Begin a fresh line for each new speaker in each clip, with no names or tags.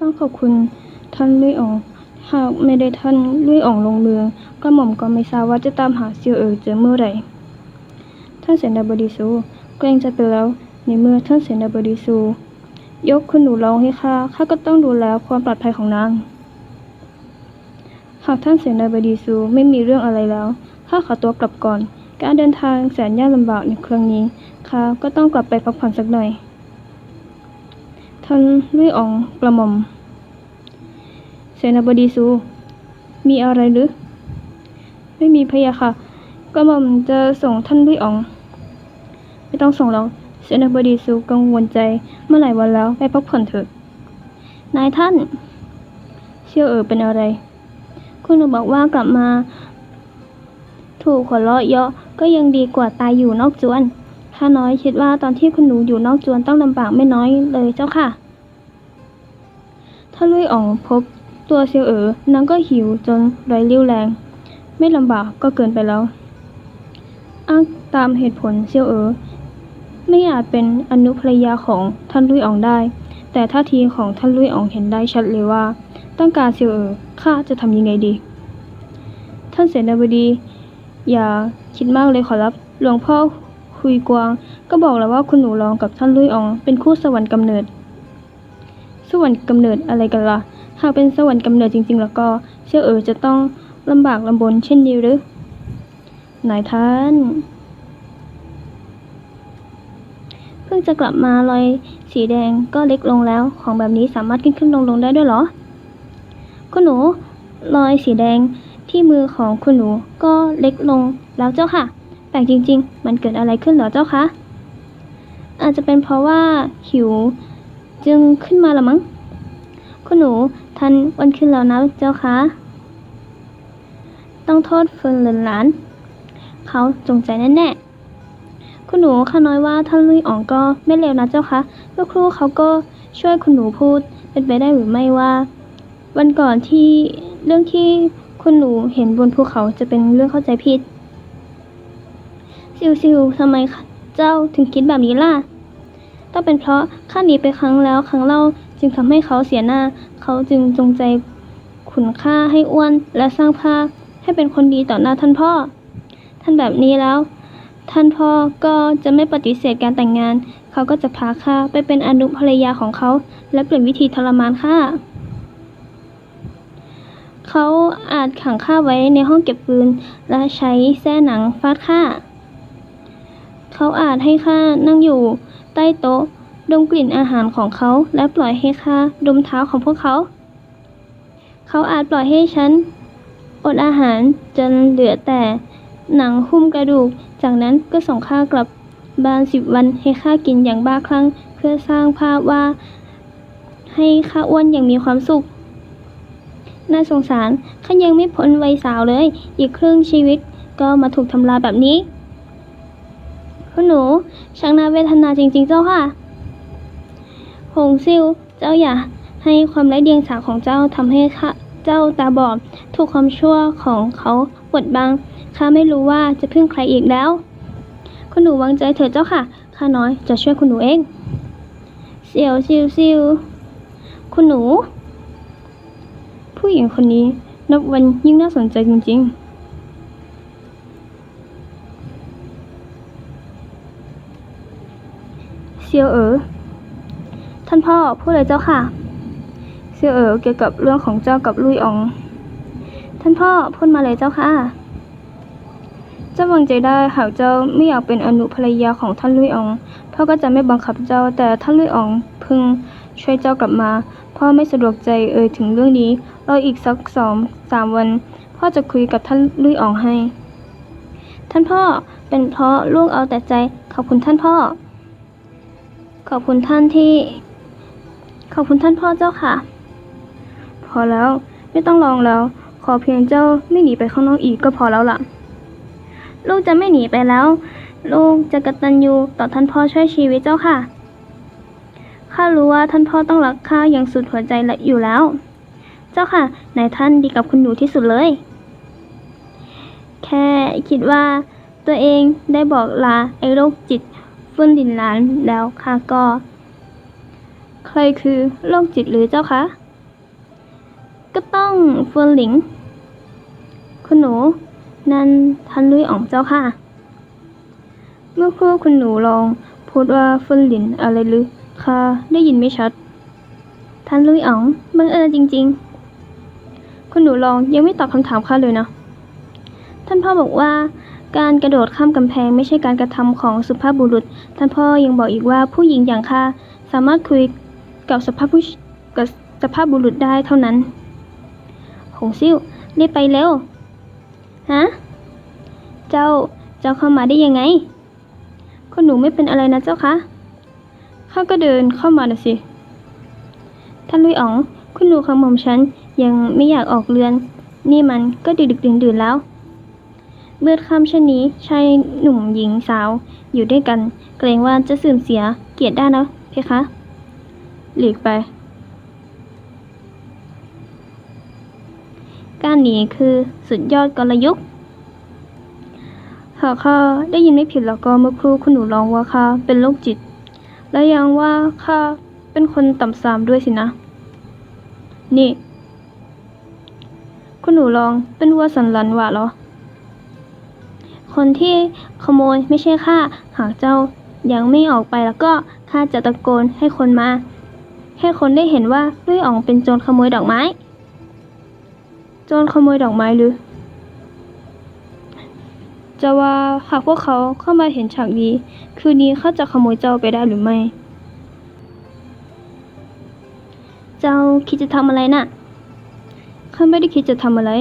ต้องขอบคุณท่านลุยอ๋อง หากไม่ได้ท่านลุยอ๋องลงเมือง กระหม่อมก็ไม่ทราบว่าจะตามหาเซียวเอ๋อเจอเมื่อไหร่ ท่านเสนาบดีซูเกรงใจไปแล้วในเมื่อท่านเสนาบดีซูยกคุณหนูร้องให้ข้า ข้าก็ต้องดูแลความปลอดภัยของนาง หากท่านเสนาบดีซูไม่มีเรื่องอะไรแล้ว ข้าขอตัวกลับก่อน การเดินทางแสนยากลำบากในครั้งนี้ ข้าก็ต้องกลับไปพักผ่อนสักหน่อย ท่านลุยอองกระหม่อม นาบดีซู มีอะไรหรือ ไม่มีพะยะค่ะกระหม่อมจะส่งท่านลุยอ๋อง ไม่ต้องส่งหรอกเสนาบดีซูกังวลใจเมื่อหลายวันแล้วไปพักผ่อนเถอะ นายท่าน เชี่ยวเออเป็นอะไร คุณหนูบอกว่ากลับมา ถูกหัวเราะเยาะก็ยังดีกว่าตายอยู่นอกจวนข้าน้อยคิดว่าตอนที่คุณหนูอยู่นอกจวนต้องลำบากไม่น้อยเลยเจ้าค่ะ ถ้าลุยอ๋องพบ ตัวเซียวเอ๋อนางก็หิวจนไร้เรี่ยวแรง ไม่ลำบากก็เกินไปแล้ว อ้างตามเหตุผลเซียวเอ๋อไม่อาจเป็นอนุภรยาของท่านลุยอองได้ แต่ท่าทีของท่านลุยอองเห็นได้ชัดเลยว่า ต้องการเซียวเอ๋อข้าจะทำยังไงดี ท่านเสนาบดี อย่าคิดมากเลยขอรับหลวงพ่อคุยกวาง ก็บอกแล้วว่าคุณหนูรองกับท่านลุยออง เป็นคู่สวรรค์กำเนิด สวรรค์กำเนิดอะไรกันล่ะ หากเป็นสวรรค์กำเนิดจริง ๆ แล้วก็เชื่อเอ๋อจะต้องลำบากลำบนเช่นนี้หรือนายท่าน เพิ่งจะกลับมารอยสีแดงก็เล็กลงแล้ว ของแบบนี้สามารถขึ้นขึ้นลงลงได้ด้วยเหรอ คุณหนูรอยสีแดงที่มือของคุณหนูก็เล็กลงแล้วเจ้าค่ะ แปลกจริง ๆ มันเกิดอะไรขึ้นเหรอเจ้าคะอาจจะเป็นเพราะว่าหิว จึงขึ้นมาละมั้ง คุณหนูทันวันขึ้นแล้วนะเจ้าคะ ต้องโทษเฟิร์นเหลินหลาน เขาจงใจแน่ๆ คุณหนูข้าน้อยว่าท่านลุยอ๋องก็ไม่เลวนะเจ้าคะเมื่อครู่เขาก็ช่วยคุณหนูพูดเป็นไปได้หรือไม่ว่า วันก่อนที่เรื่องที่คุณหนูเห็นบนภูเขาจะเป็นเรื่องเข้าใจผิดซิวซิวทำไมเจ้าถึงคิดแบบนี้ล่ะ ต้องเป็นเพราะข้าหนีไปครั้งแล้วครั้งเล่า จึงทำให้เขาเสียหน้า เขาจึงจงใจขุนข้าให้อ้วน และสร้างภาพให้เป็นคนดีต่อหน้าท่านพ่อ ท่านแบบนี้แล้ว ท่านพ่อก็จะไม่ปฏิเสธการแต่งงาน เขาก็จะพาข้าไปเป็นอนุภรรยาของเขา และเปลี่ยนวิธีทรมานข้าเขาอาจขังข้าไว้ในห้องเก็บปืน และใช้แส้หนังฟาดข้า เขาอาจให้ข้านั่งอยู่ใต้โต๊ะ ดมกลิ่นอาหารของเขาและปล่อยให้ข้าดมเท้าของพวกเขา เขาอาจปล่อยให้ฉัน อดอาหารจนเหลือแต่หนังหุ้มกระดูก จากนั้นก็ส่งข้ากลับบ้านสิบวันให้ข้ากินอย่างบ้าคลั่งเพื่อสร้างภาพว่า ให้ข้าอ้วนอย่างมีความสุข น่าสงสารข้ายังไม่พ้นวัยสาวเลย อีกครึ่งชีวิตก็มาถูกทำลายแบบนี้คุณหนูช่างน่าเวทนาจริง ๆ เจ้าค่ะ หงซิ่วเจ้าอย่าให้ความไร้เดียงสาของเจ้าทำให้ข้าเจ้าตาบอดถูกความชั่วของเขาบดบังข้าไม่รู้ว่าจะพึ่งใครอีกแล้ว คุณหนูวางใจเถิดเจ้าค่ะข้าน้อยจะช่วยคุณหนูเองเสี่ยวซิวซิวคุณหนู ผู้หญิงคนนี้นับวันยิ่งน่าสนใจจริง ๆเซียวเอ๋อานพ่อพูดเลยเจ้าค่ะเซียวเอ๋อเกี่ยวกับเรื่องของเจ้ากับลุยออง ท่านพ่อพูดมาเลยเจ้าค่ะ เจ้าวางใจได้หากเจ้าไม่อยากเป็นอนุภรรยาของท่านลุยอองพ่อก็จะไม่บังคับเจ้าแต่ท่านลุยอองพึงช่วยเจ้ากลับมา พ่อไม่สะดวกใจเอ่ยถึงเรื่องนี้รออีกสักสองสามวันพ่อจะคุยกับท่านลุยอองให้ ท่านพ่อเป็นเพราะลูกเอาแต่ใจขอบคุณท่านพ่อ ขอบคุณท่านที่ ขอบคุณท่านพ่อเจ้าค่ะ พอแล้วไม่ต้องลองแล้ว ขอเพียงเจ้าไม่หนีไปข้างนอกอีกก็พอแล้วล่ะ ลูกจะไม่หนีไปแล้ว ลูกจะกตัญญูต่อท่านพ่อช่วยชีวิตเจ้าค่ะข้ารู้ว่าท่านพ่อต้องรักข้าอย่างสุดหัวใจและอยู่แล้ว เจ้าค่ะนายท่านดีกับคุณหนูที่สุดเลย แค่คิดว่าตัวเองได้บอกลาไอ้โรคจิตฟุ้นดินหลานแล้วข้าก็ ใครคือโรคจิตหรือเจ้าคะ ก็ต้องเฟิร์นหลิง คุณหนู นั่นท่านลุยอ๋องเจ้าค่ะ เมื่อครู่คุณหนูลองพูดว่าเฟิร์นหลินอะไรหรือค่ะได้ยินไม่ชัดท่านลุยอ๋องบังเอิญจริง ๆ คุณหนูลองยังไม่ตอบคำถามข้าเลยนะ ท่านพ่อบอกว่าการกระโดดข้ามกำแพงไม่ใช่การกระทำของสุภาพบุรุษ ท่านพ่อยังบอกอีกว่าผู้หญิงอย่างข้าสามารถคุย กับสภาพผู้กับสภาพบุรุษได้เท่านั้นหงซิ่วรีบไปเร็ว ฮะ เจ้า เจ้าเข้ามาได้ยังไงคุณหนูไม่เป็นอะไรนะเจ้าคะข้าก็เดินเข้ามาน่ะสิ ท่านลุยอ๋อง คุณหนูของหม่อมฉันยังไม่อยากออกเรือน นี่มันก็ดึกดึกดื่นดื่นแล้ว เมื่อค่ำเช่นนี้ชายหนุ่มหญิงสาวอยู่ด้วยกัน เกรงว่าจะเสื่อมเสียเกียรติได้นะเพคะ หลีกไป การหนีคือสุดยอดกลยุทธ์หากข้าได้ยินไม่ผิดแล้วก็เมื่อครู่คุณหนูร้องว่าข้าเป็นโรคจิต และยังว่าข้าเป็นคนต่ำสามด้วยสินะ นี่ คุณหนูลองเป็นวัวสันหลันหวะเหรอ คนที่ขโมยไม่ใช่ข้าหากเจ้ายังไม่ออกไปแล้วก็ข้าจะตะโกนให้คนมา ให้คนได้เห็นว่าลุยอ่องเป็นโจรขโมยดอกไม้ โจรขโมยดอกไม้หรือ จะว่าหากพวกเขาเข้ามาเห็นฉากนี้ คืนนี้เขาจะขโมยเจ้าไปได้หรือไม่ เจ้าคิดจะทำอะไรน่ะข้าไม่ได้คิดจะทำอะไร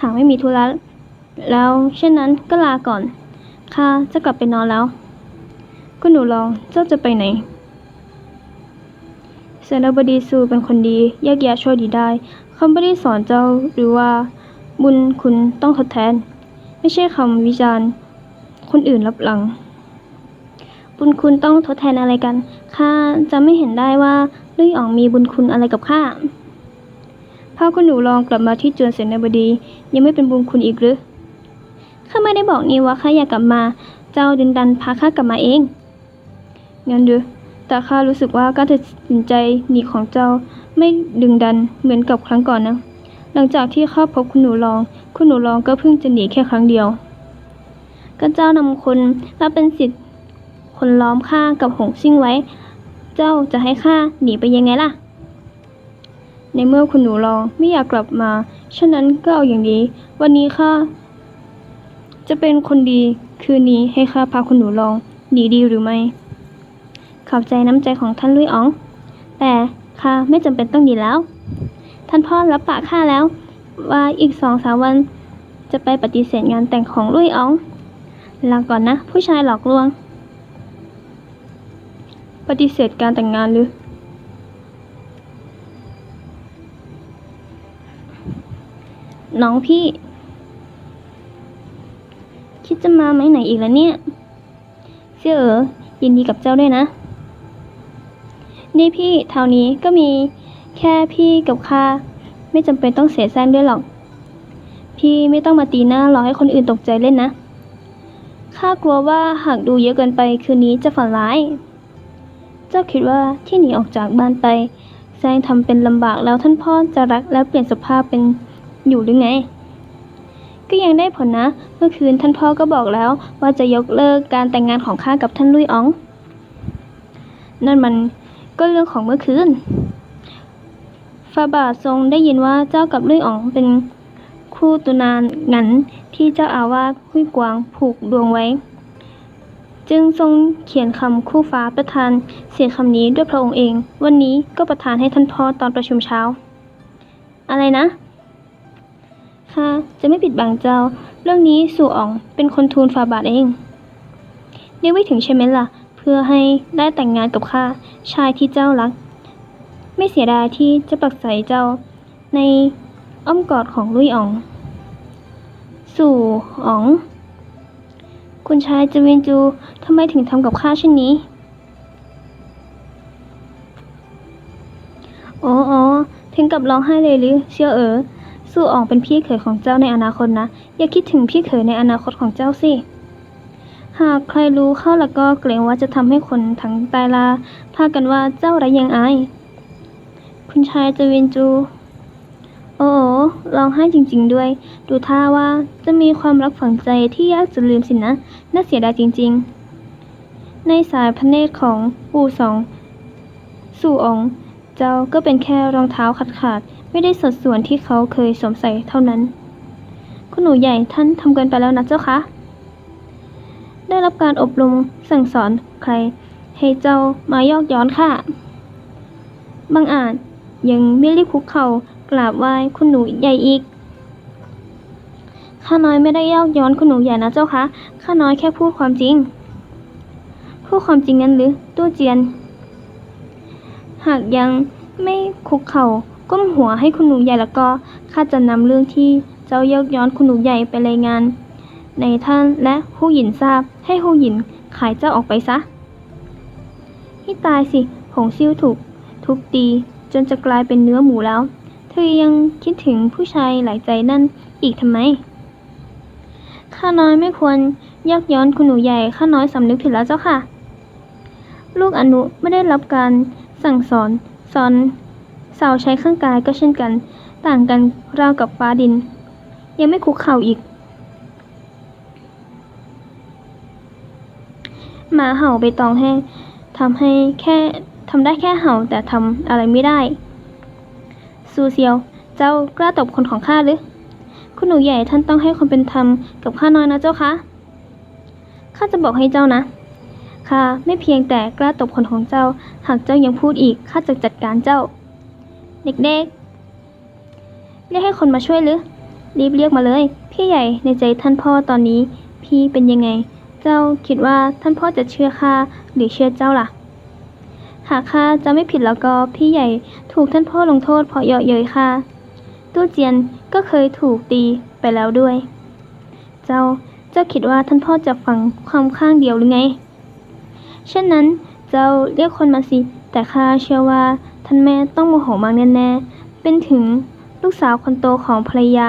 หากไม่มีธุระแล้วเช่นนั้นก็ลาก่อน ข้าจะกลับไปนอนแล้ว คุณหนูลองเจ้าจะไปไหน เสนาบดีซูเป็นคนดีแยกแยะชั่วดีได้เขาไม่ได้สอนเจ้าหรือว่า บุญคุณต้องทดแทน ไม่ใช่คำวิจารณ์ คนอื่นรับหลัง บุญคุณต้องทดแทนอะไรกันข้าจะไม่เห็นได้ว่าลุยอ๋องมีบุญคุณอะไรกับข้าพาคุณหนูลองกลับมาที่จวนเสนาบดี ยังไม่เป็นบุญคุณอีกหรือข้าไม่ได้บอกนี่ว่าข้าอยากกลับมา เจ้าดึงดันพาข้ากลับมาเองงั้นดู แต่ข้ารู้สึกว่าการตัดสินใจหนีของเจ้าไม่ดึงดันเหมือนกับครั้งก่อนนะ หลังจากที่ข้าพบคุณหนูลอง คุณหนูลองก็เพิ่งจะหนีแค่ครั้งเดียว ก็เจ้านำคนรับเป็นสิทธิ์คนล้อมข้ากับหงซิ่งไว้ เจ้าจะให้ข้าหนีไปยังไงล่ะ ในเมื่อคุณหนูลองไม่อยากกลับมา ฉะนั้นก็เอาอย่างนี้ วันนี้ข้าจะเป็นคนดีคืนนี้ให้ข้าพาคุณหนูลองหนีดีหรือไม่ ขอบใจน้ำใจของท่านลุยอ๋อง แต่ข้าไม่จำเป็นต้องหนีแล้ว ท่านพ่อรับปากข้าแล้ว ว่าอีกสองสามวัน จะไปปฏิเสธงานแต่งของลุยอ๋องลาก่อนนะ ผู้ชายหลอกลวง ปฏิเสธการแต่งงานหรือ น้องพี่ คิดจะมาไหมไหนอีกแล้วเนี่ย เสี่ยเอ๋อยินดีกับเจ้าด้วยนะ นี่พี่เท่านี้ก็มีแค่พี่กับข้าไม่จำเป็นต้องเสียแซงด้วยหรอก พี่ไม่ต้องมาตีหน้ารอให้คนอื่นตกใจเล่นนะข้ากลัวว่าหากดูเยอะเกินไปคืนนี้จะฝันร้าย เจ้าคิดว่าที่หนีออกจากบ้านไปแซงทำเป็นลำบากแล้วท่านพ่อจะรักและเปลี่ยนสภาพเป็นอยู่หรือไง ก็ยังได้ผลนะ เมื่อคืนท่านพ่อก็บอกแล้วว่าจะยกเลิกการแต่งงานของข้ากับท่านลุยอ๋อง นั่นมัน ก็เรื่องของเมื่อคืนฟาบาททรงได้ยินว่าเจ้ากับลุยอ๋องเป็นคู่ตุนานงันที่เจ้าอาวาสหุยกวางผูกดวงไว้ จึงทรงเขียนคำคู่ฟ้าประทานเสียงคำนี้ด้วยพระองค์เอง วันนี้ก็ประทานให้ท่านพ่อตอนประชุมเช้า อะไรนะข้าจะไม่ปิดบังเจ้า เรื่องนี้สู่อ๋องเป็นคนทูลฟาบาทเองเรียกไม่ถึงใช่ไหมล่ะ เพื่อให้ได้แต่งงานกับข้าชายที่เจ้ารัก ไม่เสียดายที่จะปักใส่เจ้าในอ้อมกอดของลุยอ๋อง สู่อ๋อง คุณชายจเวนจูทำไมถึงทำกับข้าเช่นนี้โอ้อ๋อถึงกับร้องไห้เลยหรือเชียวเอ๋อสู่อองเป็นพี่เขยของเจ้าในอนาคตนะ อย่าคิดถึงพี่เขยในอนาคตของเจ้าสิ หากใครรู้เข้าแล้วก็เกรงว่าจะทำให้คนทั้งตายลาพากันว่าเจ้าไรยังอาย คุณชายจเวนจู โอ้โอร้องไห้จริง ๆ ด้วย ดูท่าว่าจะมีความรักฝังใจที่ยากจะลืมสินะ น่าเสียดายจริง ๆ ในสายพระเนตรของปู่สอง สู่องเจ้าก็เป็นแค่รองเท้าขาดขาดๆไม่ได้สดส่วนที่เขาเคยสวมใส่เท่านั้น คุณหนูใหญ่ท่านทำเกินไปแล้วนะเจ้าคะ ได้รับการอบรมสั่งสอนใคร ให้เจ้ามายอกย้อนค่ะ บางอาจยังไม่รีบคุกเข่ากราบไหว้คุณหนูใหญ่อีก ข้าน้อยไม่ได้ยอกย้อนคุณหนูใหญ่นะเจ้าคะข้าน้อยแค่พูดความจริง พูดความจริงนั้นหรือตู้เจียน หากยังไม่คุกเข่าก้มหัวให้คุณหนูใหญ่แล้วก็ข้าจะนำเรื่องที่เจ้ายกย้อนคุณหนูใหญ่ไปรายงาน ในท่านและฮู้หยินทราบ ให้ฮู้หยินขายเจ้าออกไปซะ ให้ตายสิผงซิ่วถูก ทุบตี จนจะกลายเป็นเนื้อหมูแล้ว เธอยังคิดถึงผู้ชายหลายใจนั่นอีกทำไม ข้าน้อยไม่ควรยักย้อนคุณหนูใหญ่ข้าน้อยสำนึกผิดแล้วเจ้าค่ะ ลูกอนุไม่ได้รับการสั่งสอนสอนสาวใช้เครื่องกายก็เช่นกัน ต่างกันราวกับฟ้าดิน ยังไม่คุกเข่าอีก มาเห่าไปตองแห้งทำให้แค่ทำได้แค่เห่าแต่ทำอะไรไม่ได้ ซูเซียว เจ้ากล้าตบคนของข้าหรือ คุณหนูใหญ่ท่านต้องให้ความเป็นธรรมกับข้าน้อยนะเจ้าคะข้าจะบอกให้เจ้านะข้าไม่เพียงแต่กล้าตบคนของเจ้า หากเจ้ายังพูดอีกข้าจะจัดการเจ้า เด็กๆ เรียกให้คนมาช่วยหรือ รีบเรียกมาเลย พี่ใหญ่ในใจท่านพ่อตอนนี้ พี่เป็นยังไง เจ้าคิดว่าท่านพ่อจะเชื่อข้าหรือเชื่อเจ้าล่ะ หากข้าจะไม่ผิดแล้วก็พี่ใหญ่ถูกท่านพ่อลงโทษเพราะเยาะเย้ยข้าตู้เจียนก็เคยถูกตีไปแล้วด้วย เจ้าเจ้าคิดว่าท่านพ่อจะฟังความข้างเดียวหรือไง เช่นนั้นเจ้าเรียกคนมาสิ แต่ข้าเชื่อว่าท่านแม่ต้องโมโหมากแน่ๆ เป็นถึงลูกสาวคนโตของภรรยา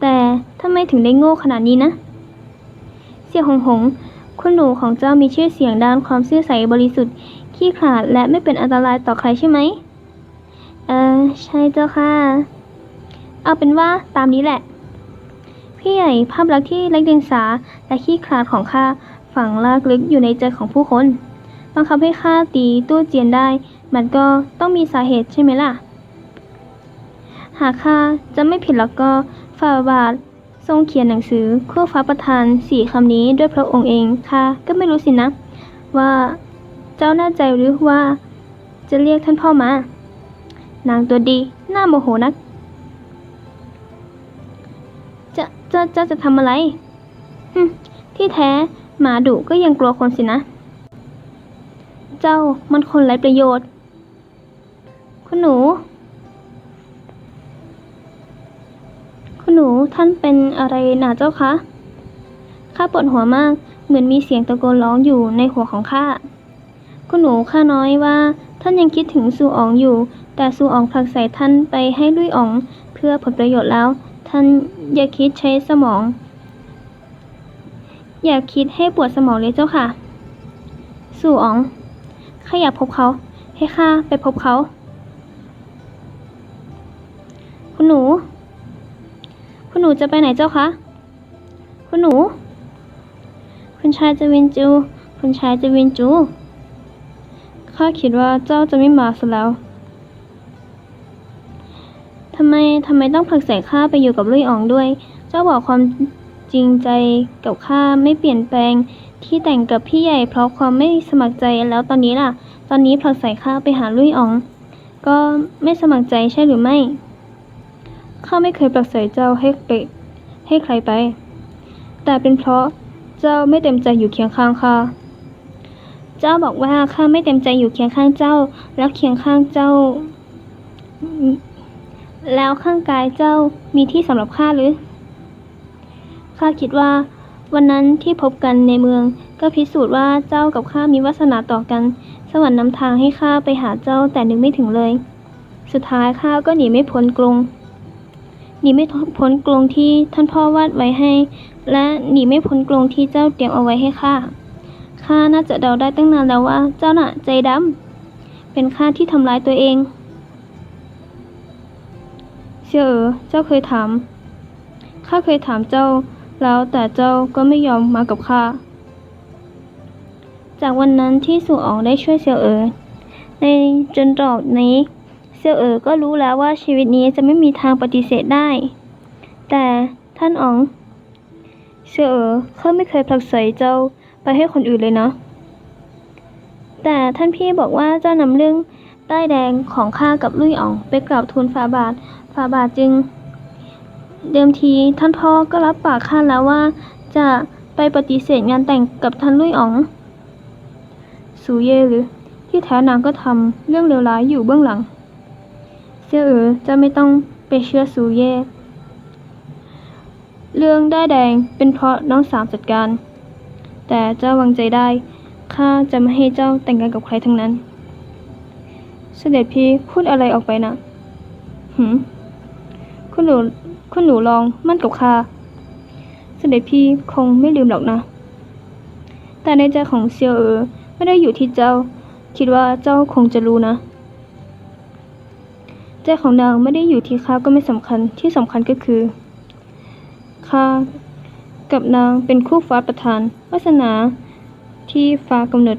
แต่ทำไมถึงได้โง่ขนาดนี้นะ เสี่ยหงหง คุณหนูของเจ้ามีชื่อเสียงด้านความซื่อสัตย์บริสุทธิ์ ขี้ขลาดและไม่เป็นอันตรายต่อใครใช่ไหม เออใช่เจ้าค่ะ เอาเป็นว่าตามนี้แหละ พี่ใหญ่ภาพลักษณ์ที่ไร้เดียงสาและขี้ขลาดของข้าฝังลากลึกอยู่ในใจของผู้คนบังคับให้ข้าตีตู้เจียนได้ มันก็ต้องมีสาเหตุใช่ไหมล่ะ หากข้าจะไม่ผิดแล้วก็ฝ่าบาท ทรงเขียนหนังสือคู่ฟ้าประทานสี่คำนี้ด้วยพระองค์เองข้าก็ไม่รู้สินะ ว่าเจ้าแน่ใจหรือว่า จะเรียกท่านพ่อมา นางตัวดีหน้าโมโหนัก จะจะจะจะทำอะไรฮึที่แท้หมาดุก็ยังกลัวคนสินะ เจ้ามันคนไร้ประโยชน์ คุณหนู คุณหนูท่านเป็นอะไรหนาเจ้าคะ ข้าปวดหัวมาก เหมือนมีเสียงตะโกนร้องอยู่ในหัวของข้า คุณหนูข้าน้อยว่า ท่านยังคิดถึงซูอองอยู่ แต่ซูอองผลักใส่ท่านไปให้ลุยอองเพื่อผลประโยชน์แล้ว ท่านอย่าคิดใช้สมอง อย่าคิดให้ปวดสมองเลยเจ้าค่ะ สู่อ๋องข้าอยากพบเขา ให้ข้าไปพบเขา คุณหนู คุณหนูจะไปไหนเจ้าคะ คุณหนู คุณชายจะวินจู คุณชายจะวินจู ข้าคิดว่าเจ้าจะไม่มาซะแล้ว ทำไมทำไมต้องผลักใส่ข้าไปอยู่กับลุยอองด้วย เจ้าบอกความจริงใจกับข้าไม่เปลี่ยนแปลงที่แต่งกับพี่ใหญ่เพราะความไม่สมัครใจแล้วตอนนี้ล่ะ ตอนนี้ผลักใส่ข้าไปหาลุยออง ก็ไม่สมัครใจใช่หรือไม่ ข้าไม่เคยผลักใส่เจ้าให้ไปให้ใครไป แต่เป็นเพราะเจ้าไม่เต็มใจอยู่เคียงข้างข้าเจ้าบอกว่าข้าไม่เต็มใจอยู่เคียงข้างเจ้า แล้วเคียงข้างเจ้า แล้วข้างกายเจ้ามีที่สำหรับข้าหรือข้าคิดว่าวันนั้นที่พบกันในเมืองก็พิสูจน์ว่าเจ้ากับข้ามีวาสนาต่อกัน สวรรค์นำทางให้ข้าไปหาเจ้าแต่นึกไม่ถึงเลย สุดท้ายข้าก็หนีไม่พ้นกรง หนีไม่พ้นกรงที่ท่านพ่อวาดไว้ให้ และหนีไม่พ้นกรงที่เจ้าเตรียมเอาไว้ให้ข้าข้าน่าจะเดาได้ตั้งนานแล้วว่า เจ้าน่ะใจดำเป็นข้าที่ทำร้ายตัวเองเสี่ยวเอ๋อเจ้าเคยถามข้าเคยถามเจ้าแล้วแต่เจ้าก็ไม่ยอมมากับข้าจากวันนั้นที่สู่อองได้ช่วยเสี่ยวเอ๋อในจนตรอกนี้ เสี่ยวเอ๋อก็รู้แล้วว่าชีวิตนี้จะไม่มีทางปฏิเสธได้ แต่ท่านอ๋องเสี่ยวเอ๋อเข้าไม่เคยผลักไสเจ้าไปให้คนอื่นเลยเนาะแต่ท่านพี่บอกว่าเจ้านำเรื่องใต้แดงของข้ากับลุยอ๋องไปกราบทูลฝาบาทฝาบาทจึง เดิมทีท่านพ่อก็รับปากข้าแล้วว่า จะไปปฏิเสธงานแต่งกับท่านลุยอ๋อง สูเย่หรือ ที่แท้นางก็ทำเรื่องเลวร้ายอยู่เบื้องหลัง เสี่ยเอ๋อจะไม่ต้องไปเชื่อสูเย่ เรื่องได้แดงเป็นเพราะน้องสาวจัดการ แต่เจ้าวางใจได้ ข้าจะไม่ให้เจ้าแต่งงานกับใครทั้งนั้น เสด็จพี่พูดอะไรออกไปนะหืมคุณหนูคุณหนูลองมั่นกับข้า เสด็จพี่คงไม่ลืมหรอกนะ แต่ในใจของเซียวเอ๋อไม่ได้อยู่ที่เจ้า คิดว่าเจ้าคงจะรู้นะ ใจของนางไม่ได้อยู่ที่ข้าก็ไม่สำคัญที่สำคัญก็คือข้ากับนางเป็นคู่ฟ้าประทานวาสนาที่ฟ้ากำหนด